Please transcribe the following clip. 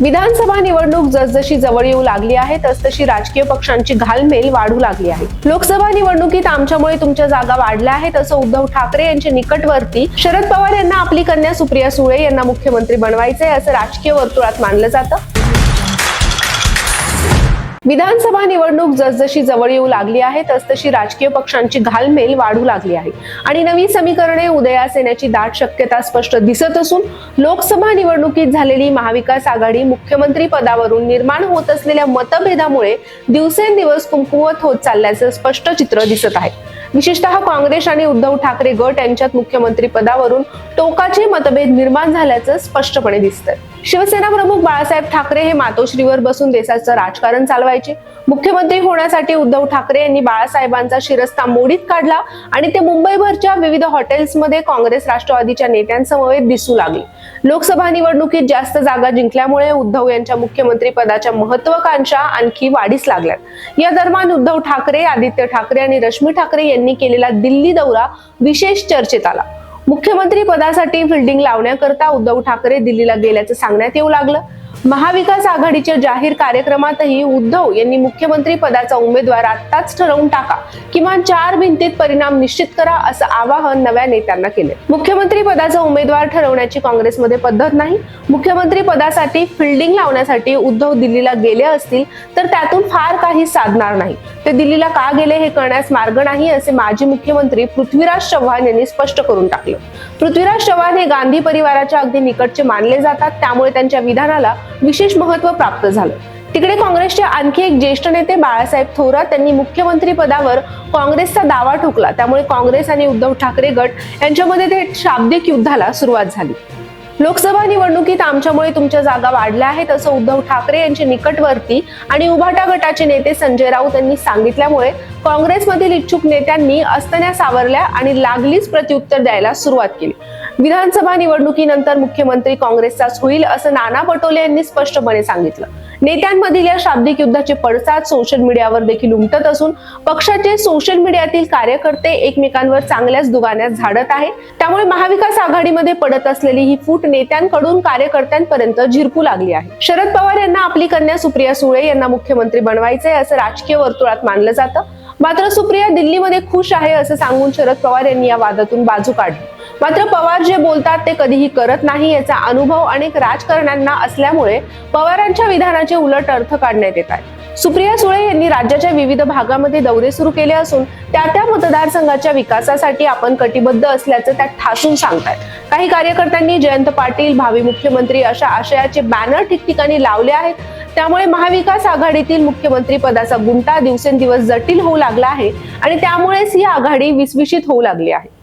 विधानसभा निवडणूक जसजशी जवळ येऊ लागली आहे तसतशी राजकीय पक्षांची घालमेल वाढू लागली आहे. लोकसभा निवडणुकीत आमच्यामुळे तुमच्या जागा वाढल्या आहेत असं उद्धव ठाकरे यांच्या निकटवर्ती शरद पवार यांना आपली कन्या सुप्रिया सुळे यांना मुख्यमंत्री बनवायचंय असं राजकीय वर्तुळात मानलं जातं. विधानसभा निवडणूक जसजशी जवळ येऊ लागली आहे तसतशी राजकीय पक्षांची घालमेल वाढू लागली आहे. आणि नवी समीकरणे उदयास येण्याची दाट शक्यता स्पष्ट दिसत असून लोकसभा निवडणुकीत झालेली महाविकास आघाडी मुख्यमंत्री पदावरून निर्माण होत असलेल्या मतभेदामुळे दिवसेंदिवस कुंकुवत होत चालल्याचं स्पष्ट चित्र दिसत आहे. विशेषतः काँग्रेस आणि उद्धव ठाकरे गट यांच्यात मुख्यमंत्री पदावरून टोकाचे मतभेद निर्माण झाल्याचं स्पष्टपणे दिसतंय. शिवसेना प्रमुख बाळासाहेब ठाकरे हे मातोश्रीवर बसून देशाचं राजकारण चालवायचे. मुख्यमंत्री होण्यासाठी उद्धव ठाकरे यांनी बाळासाहेबांचा शिरस्ता मोडीत काढला आणि ते मुंबईभरच्या विविध हॉटेल्समध्ये काँग्रेस राष्ट्रवादीच्या नेत्यांसमवेत दिसू लागले. लोकसभा निवडणुकीत जास्त जागा जिंकल्यामुळे उद्धव यांच्या मुख्यमंत्री पदाच्या महत्वाकांक्षा आणखी वाढीस लागल्यात. या दरम्यान उद्धव ठाकरे आदित्य ठाकरे आणि रश्मी ठाकरे यांनी केलेला दिल्ली दौरा विशेष चर्चेत आला. मुख्यमंत्री पदासाठी फिल्डिंग लावण्याकरता उद्धव ठाकरे दिल्लीला गेल्याचं सांगण्यात येऊ लागलं. महाविकास आघाडीच्या जाहीर कार्यक्रमातही उद्धव यांनी मुख्यमंत्री पदाचा उमेदवार आत्ताच ठरवून टाका. किमान चार भिंतीत परिणाम निश्चित करा असं आवाहन नव्या नेत्यांना केले मुख्यमंत्री पदाचा उमेदवार ठरवण्याची काँग्रेसमध्ये पद्धत नाही. मुख्यमंत्री पदासाठी फिल्डिंग लावण्यासाठी उद्धव दिल्लीला गेले असतील तर त्यातून फार काही साधणार नाही. ते दिल्लीला का गेले हे कळण्यास मार्ग नाही असे माजी मुख्यमंत्री पृथ्वीराज चव्हाण यांनी स्पष्ट करून टाकले. पृथ्वीराज चव्हाण हे गांधी परिवाराच्या अगदी निकटचे मानले जातात त्यामुळे त्यांच्या विधानाला विशेष महत्त्व प्राप्त झालं. तिकडे काँग्रेसचे आणखी एक ज्येष्ठ नेते बाळासाहेब थोरात त्यांनी मुख्यमंत्री पदावर काँग्रेसचा दावा ठोकला. त्यामुळे काँग्रेस आणि उद्धव ठाकरे गट यांच्यामध्ये थेट शाब्दिक युद्धाला सुरुवात झाली. लोकसभा निवडणुकीत आमच्यामुळे तुमच्या जागा वाढल्या आहेत असं उद्धव ठाकरे यांचे निकटवर्ती आणि उभाटा गटाचे नेते संजय राऊत यांनी सांगितल्यामुळे काँग्रेसमधील इच्छुक नेत्यांनी अस्तन्या सावरल्या आणि लागलीच प्रत्युत्तर द्यायला सुरुवात केली. विधानसभा निवडणुकीनंतर मुख्यमंत्री काँग्रेसचाच होईल असं नाना पटोले यांनी स्पष्टपणे सांगितलं. नेत्यांमधील या शाब्दिक युद्धाचे पडसाद सोशल मीडियावर देखील उमटत असून पक्षाचे सोशल मीडियातील कार्यकर्ते एकमेकांवर चांगल्याच दुगाण्यात झाडत आहे त्यामुळे महाविकास आघाडीमध्ये पडत असलेली ही फूट नेत्यांकडून कार्यकर्त्यांपर्यंत झिरपू लागली आहे. शरद पवार यांना आपली कन्या सुप्रिया सुळे यांना मुख्यमंत्री बनवायचे असं राजकीय वर्तुळात मानलं जातं. मात्र सुप्रिया दिल्लीमध्ये खुश आहे असं सांगून शरद पवार यांनी या वादातून बाजू काढली. मात्र पवार जे बोलतात ते कधीही करत नाही याचा अनुभव अनेक राजकारण्यांना असल्यामुळे पवारांच्या विधानाचे उलट अर्थ काढण्यात येत आहे सुप्रिया सुळे यांनी राज्याच्या विविध भागामध्ये दौरे सुरू केले असून त्या त्या मतदारसंघाच्या विकासासाठी आपण कटिबद्ध असल्याचं त्या ठासून सांगतात काही कार्यकर्त्यांनी जयंत पाटील भावी मुख्यमंत्री अशा आशयाचे बॅनर ठिकठिकाणी लावले आहेत. त्यामुळे महाविकास आघाडीतील मुख्यमंत्री पदाचा गुंता दिवसेंदिवस जटिल होऊ लागला आहे आणि त्यामुळेच ही आघाडी विस्विषित होऊ लागली आहे.